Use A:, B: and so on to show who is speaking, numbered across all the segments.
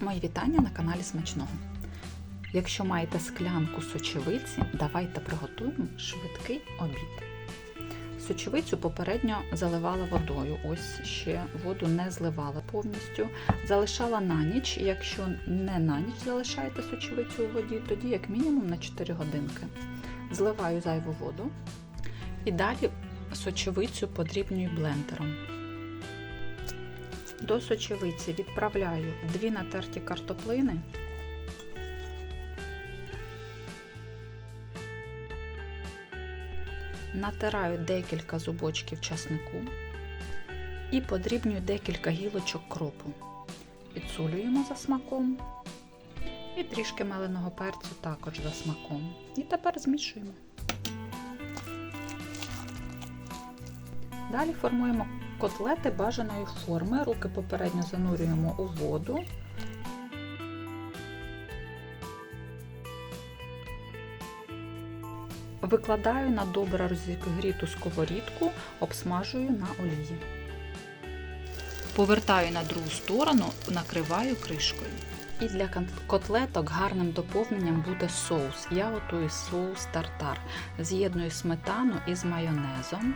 A: Мої вітання на каналі Смачного. Якщо маєте склянку сочевиці, давайте приготуємо швидкий обід. Сочевицю попередньо заливала водою. Ось ще воду не зливала повністю. Залишала на ніч. Якщо не на ніч залишаєте сочевицю у воді, тоді як мінімум на 4 годинки. Зливаю зайву воду і далі сочевицю подрібнюю блендером. До сочевиці відправляю дві натерті картоплини. Натираю декілька зубочків часнику і подрібнюю декілька гілочок кропу. Підсолюємо за смаком і трішки меленого перцю також за смаком. І тепер змішуємо. Далі формуємо котлети бажаної форми. Руки попередньо занурюємо у воду. Викладаю на добре розігріту сковорідку, обсмажую на олії. Повертаю на другу сторону, накриваю кришкою. І для котлеток гарним доповненням буде соус. Я готую соус тартар. З'єдную сметану із майонезом.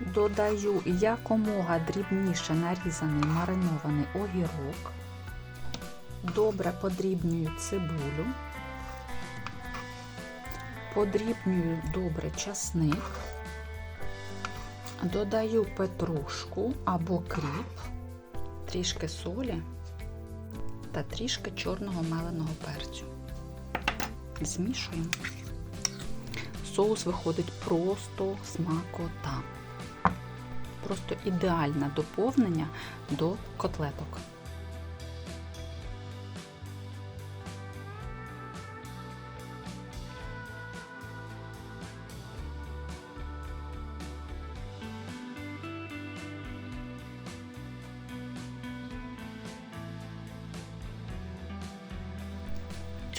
A: Додаю якомога дрібніше нарізаний маринований огірок. Добре подрібнюю цибулю. Подрібнюю добре часник. Додаю петрушку або кріп, трішки солі та трішки чорного меленого перцю. Змішуємо. Соус виходить просто смакота. Просто ідеальне доповнення до котлеток.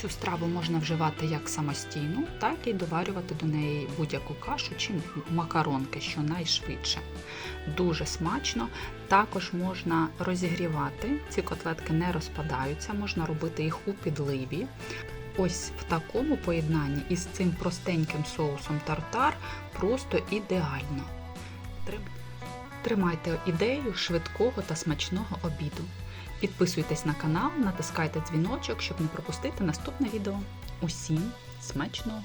A: Цю страву можна вживати як самостійну, так і доварювати до неї будь-яку кашу чи макаронки, що найшвидше. Дуже смачно. Також можна розігрівати, ці котлетки не розпадаються, можна робити їх у підливі. Ось в такому поєднанні із цим простеньким соусом тартар просто ідеально. Тримайте ідею швидкого та смачного обіду. Підписуйтесь на канал, натискайте дзвіночок, щоб не пропустити наступне відео. Усім смачного!